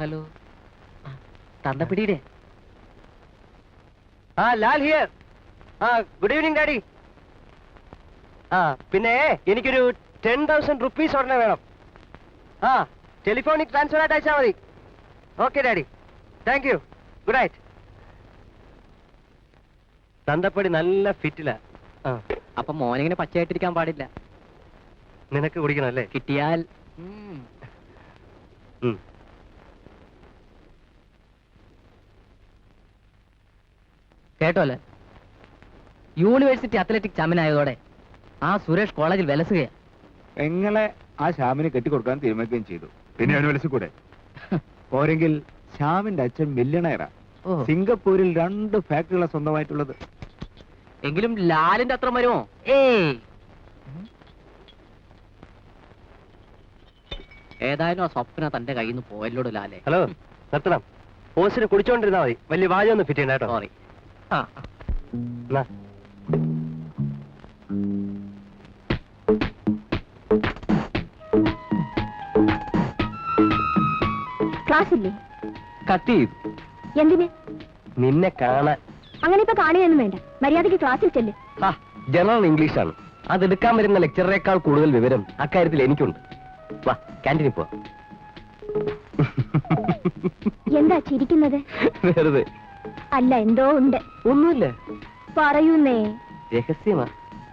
Hello. തന്തപ്പിടിയുടെ. ആ Lal here. ആ ഗുഡ് ഈവനിങ് ഡാഡി. ആ പിന്നെ എനിക്കൊരു ടെൻ തൗസൻഡ് റുപ്പീസ് ഉടനെ വേണം. ആ ടെലിഫോണിക് ട്രാൻസ്ഫർ ആയിട്ട് അയച്ചാൽ മതി. Okay daddy. Thank you good night തന്തപ്പടി നല്ല ഫിറ്റിലാ അപ്പൊ മോനിങ്ങനെ പച്ചയായിട്ടിരിക്കാൻ പാടില്ല. നിനക്ക് കുടിക്കണം അല്ലേ? കിട്ടിയാൽ. കേട്ടോ അല്ലേ? യൂണിവേഴ്സിറ്റി അത്ലറ്റിക് ചാമ്പ്യൻ ആയതോടെ ആ സുരേഷ് കോളേജിൽ വിലസുകയാ. എങ്ങളെ ആ ശ്യാമിനെ കെട്ടിക്കൊടുക്കാൻ തീരുമാനിക്കുകയും ചെയ്തു? പിന്നെ അവന് വിലസിക്കൂടെ? കൂടെ പോരെങ്കിൽ ശ്യാമിന്റെ അച്ഛൻ മില്യണയറാ ഓ. സിംഗപ്പൂരിൽ രണ്ട് ഫാക്ടറികളാണ് സ്വന്തമായിട്ടുള്ളത്. എങ്കിലും ലാലിന്റെ അത്ര വരുമോ ഏയ്. ഏതായാലും ആ സ്വപ്ന തന്റെ കയ്യിൽ നിന്ന് പോയല്ലോട് ലാലേ. ഹലോ നിർത്തണം. ഓസിന് കുടിച്ചോണ്ടിരുന്നാ മതി. വലിയ വാചൊന്നും ഫിറ്റ് ചെയ്യണ്ട കേട്ടോ. സോറി ആ എന്നാ. ക്ലാസ് ഇല്ലേ കട്ട് ചെയ്തു എന്തിന്? നിന്നെ കാണാൻ. അങ്ങനെ ഇപ്പൊ കാണുകയൊന്നും വേണ്ട. മര്യാദയ്ക്ക് ക്ലാസ്സിൽ ചെല്ല്. ആ ജനറൽ ഇംഗ്ലീഷാണ്. അതെടുക്കാൻ വരുന്ന ലെക്ചറേക്കാൾ കൂടുതൽ വിവരം അക്കാര്യത്തിൽ എനിക്കുണ്ട്. വാ ക്യാന്റീനിൽ പോ. എന്താ ചിരിക്കുന്നത്? വെറുതെ. അല്ല എന്തോ ഉണ്ട്. ഒന്നുമില്ല. പറയുന്നേ. രഹസ്യമാ.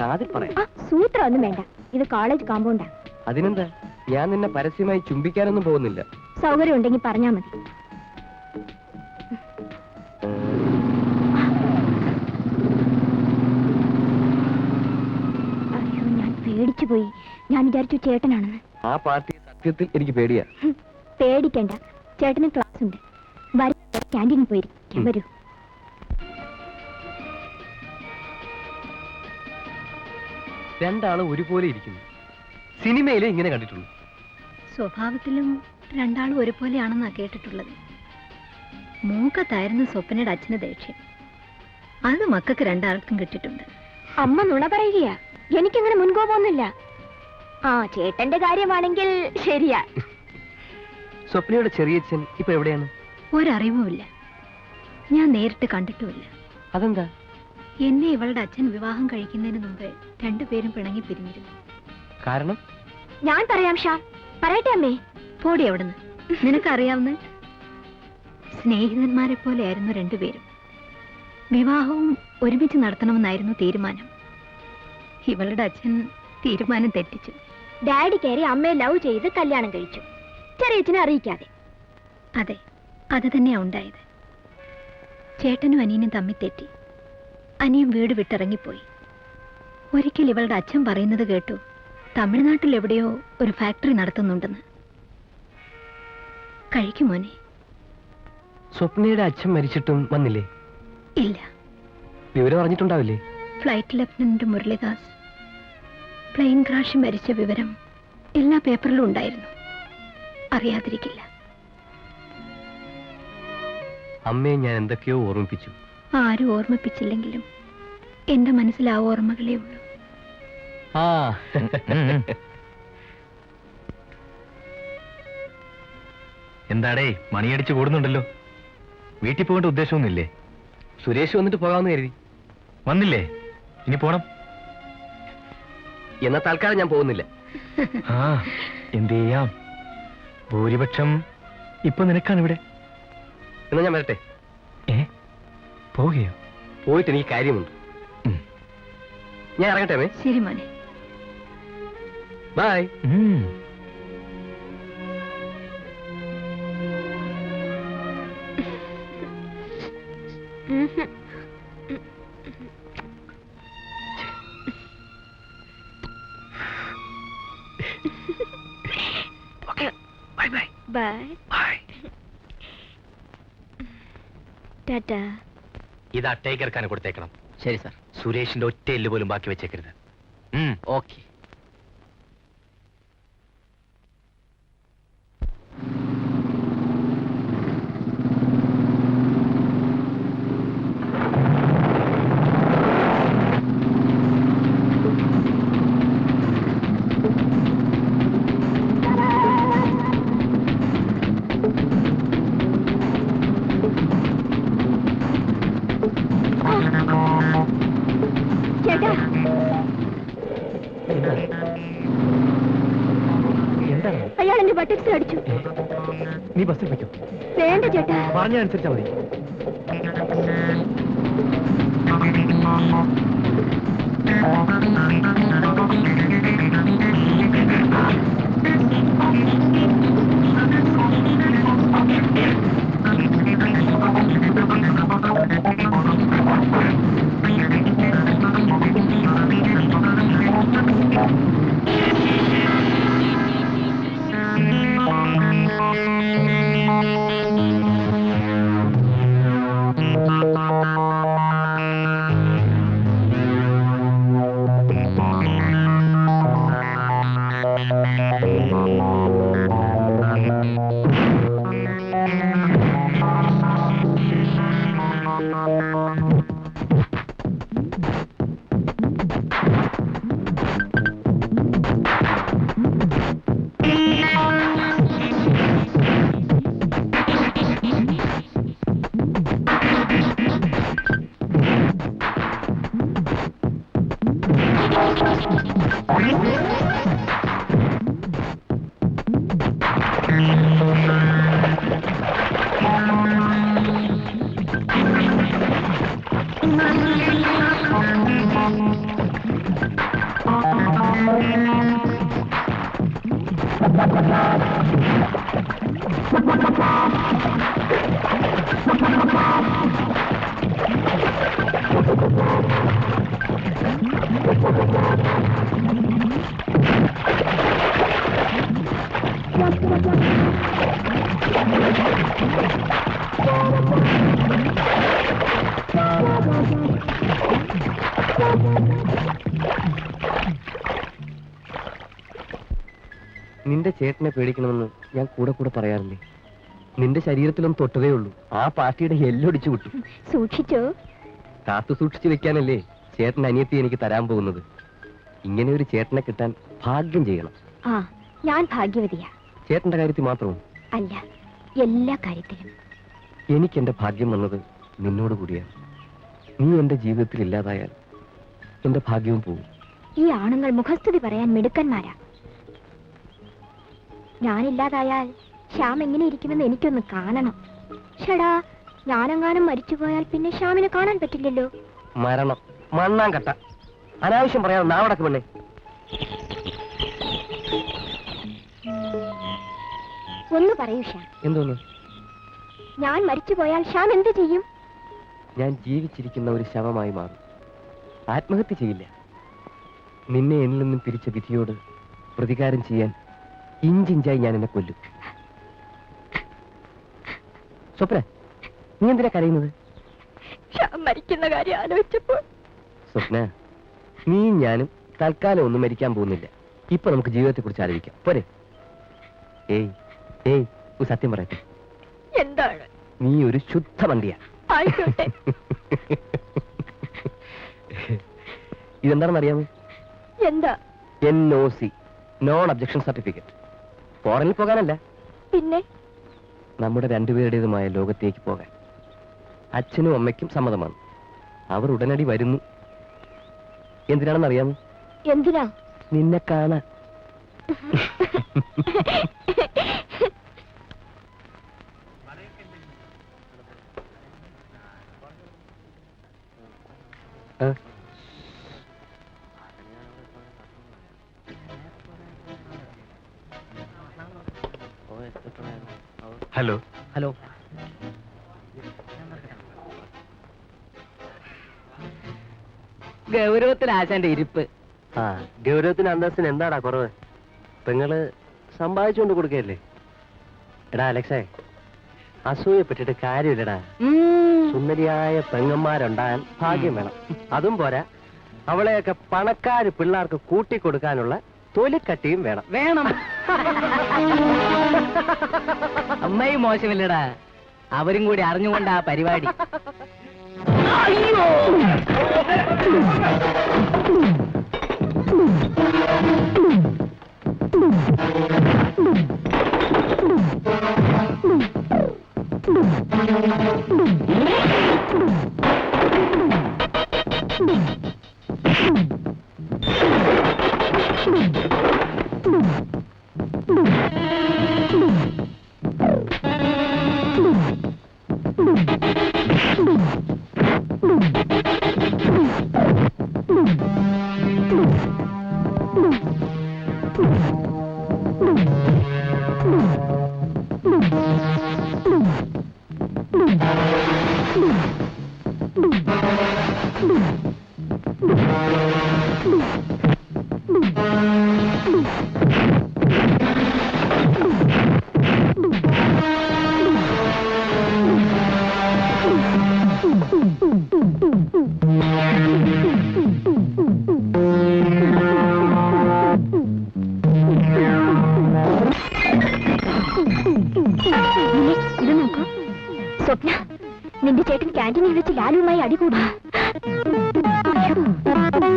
കാതിൽ പറയാം സൂത്രം ഒന്നും വേണ്ട. ഇത് കോളേജ് കോമ്പൗണ്ടാ അതിനെന്താ? ഞാൻ നിന്നെ പരസ്യമായി ചുംബിക്കാനൊന്നും പോകുന്നില്ല. സൗകര്യം ഉണ്ടെങ്കിൽ പറഞ്ഞാ മതി. വിചാരിച്ചു ചേട്ടനാണെന്ന്. ആ പാർട്ടി സത്യത്തിൽ എനിക്ക് പേടിയാ. പേടിക്കണ്ട. ചേട്ടന് ക്ലാസ് ഉണ്ട്. വരും ക്യാന്റീനിൽ പോയിരിക്കും വരൂ. രണ്ടാളും ഒരുപോലെ ഇരിക്കുന്നു. സിനിമയിലെ ഇങ്ങനെ കണ്ടിട്ടുള്ളൂ. സ്വഭാവത്തിലും രണ്ടാളും ഒരുപോലെയാണെന്നാ കേട്ടിട്ടുള്ളത്. മൂക്കത്തായിരുന്നു സ്വപ്നയുടെ അച്ഛന് ദേഷ്യം. അത് മക്കൾക്ക് രണ്ടാൾക്കും കിട്ടിയിട്ടുണ്ട്. അമ്മ നുണ പറയുകയാ. എനിക്കങ്ങനെ മുൻകോപമൊന്നുമില്ല. ആ ചേട്ടന്റെ കാര്യമാണെങ്കിൽ ശരിയാ. സ്വപ്നയുടെ ചെറിയച്ഛൻ ഇപ്പൊ എവിടെയാണ്? ഒരറിവുമില്ല. ഞാൻ നേരിട്ട് കണ്ടിട്ടുമില്ല. അതെന്താ? എന്നെ ഇവളുടെ അച്ഛൻ വിവാഹം കഴിക്കുന്നതിന് മുമ്പ് രണ്ടുപേരും പിണങ്ങി പിരിഞ്ഞിരുന്നു. കാരണം? ഞാൻ പറയാം ഷാ. പറയട്ടെ അമ്മേ. പോടി അവിടുന്ന്. നിനക്കറിയാവുന്ന സ്നേഹിതന്മാരെ പോലെയായിരുന്നു രണ്ടുപേരും. വിവാഹവും ഒരുമിച്ച് നടത്തണമെന്നായിരുന്നു തീരുമാനം. ഇവളുടെ അച്ഛൻ തീരുമാനം തെറ്റിച്ചു. ഡാഡി കയറി അമ്മയെ ലവ് ചെയ്ത് കല്യാണം കഴിച്ചു. ചെറിയച്ഛനെ അറിയിക്കാതെ. അതെ അത് തന്നെയാ ഉണ്ടായത്. ചേട്ടനും അനിയനും തമ്മിൽ തെറ്റി. അനിയൻ വീട് വിട്ടിറങ്ങിപ്പോയി. ഒരിക്കൽ ഇവളുടെ അച്ഛൻ പറയുന്നത് കേട്ടു തമിഴ്നാട്ടിൽ എവിടെയോ ഒരു ഫാക്ടറി നടത്തുന്നുണ്ടെന്ന്. കഴിക്കുമോനെ സ്വപ്നയുടെ അച്ഛൻ മരിച്ചിട്ടും വന്നില്ലേ? ഇല്ല. വിവരം അറിഞ്ഞിട്ടുണ്ടാവില്ലേ? Flight lieutenant Muralidas. Plane crash മരിച്ച വിവരം എല്ലാ പേപ്പറിലും ഉണ്ടായിരുന്നു. അറിയാതിരിക്കില്ല. അമ്മയെ ഞാൻ എന്തൊക്കെയോ ഓർമ്മിപ്പിച്ചു. ആരും ഓർമ്മിപ്പിച്ചില്ലെങ്കിലും എന്റെ മനസ്സിൽ ആ ഓർമ്മകളേ ഉള്ളൂ. ആ. എന്താടേ മണിയടിച്ച് കൂടുന്നുണ്ടല്ലോ. വീട്ടിൽ പോകേണ്ട ഉദ്ദേശമൊന്നുമില്ലേ? സുരേഷ് വന്നിട്ട് പോകാമെന്ന് കരുതി. വന്നില്ലേ? ഇനി പോണം. എന്നാ തൽക്കാലം ഞാൻ പോകുന്നില്ല. ആ എന്ത് ചെയ്യാം? ഭൂരിപക്ഷം ഇപ്പൊ നിനക്കാണ് ഇവിടെ എന്നാ ഞാൻ വരട്ടെ. ഏ? പോവുകയോ? പോയിട്ട് എനിക്ക് കാര്യമുണ്ട്. ഞാൻ ഇറങ്ങട്ടെ ശരി മോനെ. ബൈ ഉം. Bye tata. ഇത് അട്ടേക്കെടുക്കാൻ കൊടുത്തേക്കണം. ശരി സാർ. സുരേഷിന്റെ ഒറ്റ എല്ല് പോലും ബാക്കി വെച്ചേക്കരുത്. ഉം. ഓക്കെ. ചേട്ടാ പറഞ്ഞനുസരിച്ചാ മതി നിന്റെ ചേട്ടനെ പേടിക്കണമെന്ന് ഞാൻ കൂടെ കൂടെ പറയാറില്ലേ? നിന്റെ ശരീരത്തിലൊന്നും തൊട്ടതേ ഉള്ളൂ. ആ പാർട്ടിയുടെ എല്ലൊടിച്ചു വിട്ടു സൂക്ഷിച്ചോ? കാത്തു സൂക്ഷിച്ചു വെക്കാനല്ലേ ചേട്ടൻ അനിയത്തി എനിക്ക് തരാൻ പോകുന്നത്. ഇങ്ങനെ ഒരു ചേട്ടനെ കിട്ടാൻ ഭാഗ്യം ചെയ്യണം. ആ ഞാൻ ഭാഗ്യവതിയാ. ചേട്ടന്റെ കാര്യത്തിൽ മാത്രവും അല്ല എല്ലാ കാര്യത്തിലും. എനിക്ക് എന്റെ ഭാഗ്യം വന്നത് നിന്നോട് കൂടിയാണ് നീ എന്റെ ജീവിതത്തിൽ ഇല്ലാതായാൽ എന്റെ ഭാഗ്യവും പോകും ഈ ആണുങ്ങൾ മുഖസ്തുതി പറയാൻ മിടുക്കന്മാരാ. ഞാനില്ലാതായാൽ ശ്യാം എങ്ങനെ ഇരിക്കുമെന്ന് എനിക്കൊന്ന് കാണണം. ഷടാ ഞാനെങ്ങാനും മരിച്ചുപോയാൽ പിന്നെ ശ്യാമിനെ കാണാൻ പറ്റില്ലല്ലോ. മരണം മണ്ണാൻ കട്ട. അനാവശ്യം പറയാതെ നാവടക്ക് പെണ്ണേ. ഒന്ന് പറയൂ ശ്യാം. എന്തോന്ന്? ഞാൻ മരിച്ചുപോയാൽ ശ്യാം എന്ത് ചെയ്യും? ഞാൻ ജീവിച്ചിരിക്കുന്ന ഒരു ശവമായി മാറും. ആത്മഹത്യ ചെയ്യില്ല. നിന്നെ എന്നിൽ നിന്നും പിരിച്ച വിധിയോട് പ്രതികാരം ചെയ്യാൻ ഇഞ്ചിഞ്ചായി ഞാൻ എന്നെ കൊല്ലും. സ്വപ്ന നീ എന്തിനാ കരയുന്നത്? മരിക്കുന്ന കാര്യം ആലോചിച്ചപ്പോൾ സ്വപ്ന നീ ഞാനും തൽക്കാലം ഒന്നും മരിക്കാൻ പോകുന്നില്ല. ഇപ്പൊ നമുക്ക് ജീവിതത്തെ കുറിച്ച് ആലോചിക്കാം. പോരെ. ഏയ് ഏയ് സത്യം പറയട്ടെ. എന്താണ്? നീ ഒരു ശുദ്ധ വണ്ടിയാ ആയിക്കോട്ടെ. ഇതെന്താണെന്ന് അറിയാമോ എന്താ? N O C non objection certificate ഫോറിനിൽ പോകാനല്ല. പിന്നെ? നമ്മുടെ രണ്ടുപേരുടേതുമായ ലോകത്തേക്ക് പോകാൻ. അച്ഛനും അമ്മയ്ക്കും സമ്മതമാണ്. അവർ ഉടനടി വരുന്നു. എന്തിനാണെന്ന് അറിയാമോ എന്തിനാ? നിന്നെ കാണാൻ. ഹലോ. ഹലോ. ഗൗരവത്തിൽ ആശാന്റെ ഇരിപ്പ്. ആ ഗൗരവത്തിന് അന്തസ്സിന് എന്താടാ കുറവ്? പെങ്ങൾ സമ്പാദിച്ചുകൊണ്ട് കൊടുക്കല്ലേ എടാ അലക്സേ അസൂയപ്പെട്ടിട്ട് കാര്യമില്ലടാ. സുന്ദരിയായ പെങ്ങന്മാരുണ്ടാകാൻ ഭാഗ്യം വേണം. അതും പോരാ. അവളെയൊക്കെ പണക്കാര് പിള്ളേർക്ക് കൂട്ടിക്കൊടുക്കാനുള്ള തൊലിക്കട്ടിയും വേണം. വേണം. അമ്മയും മോശമില്ലടാ. അവരും കൂടി അറിഞ്ഞുകൊണ്ട് ആ പരിപാടി. നിന്നെ Boom.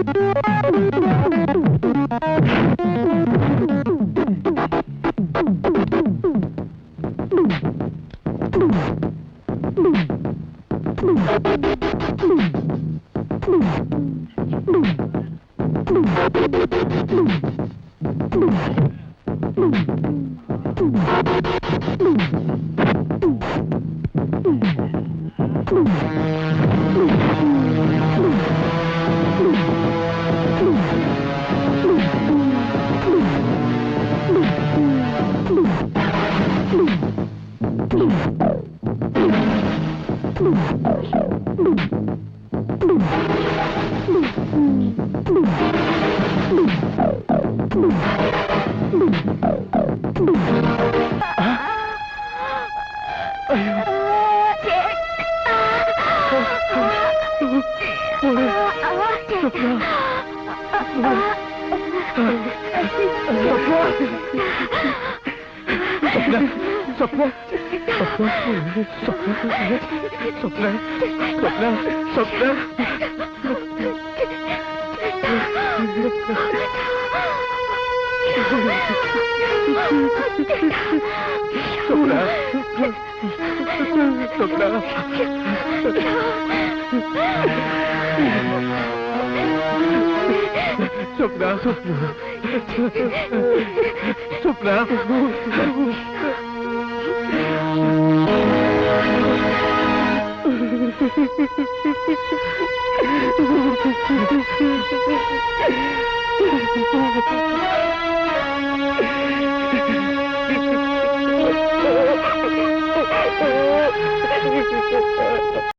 Thank you. Swapna Oh, my God.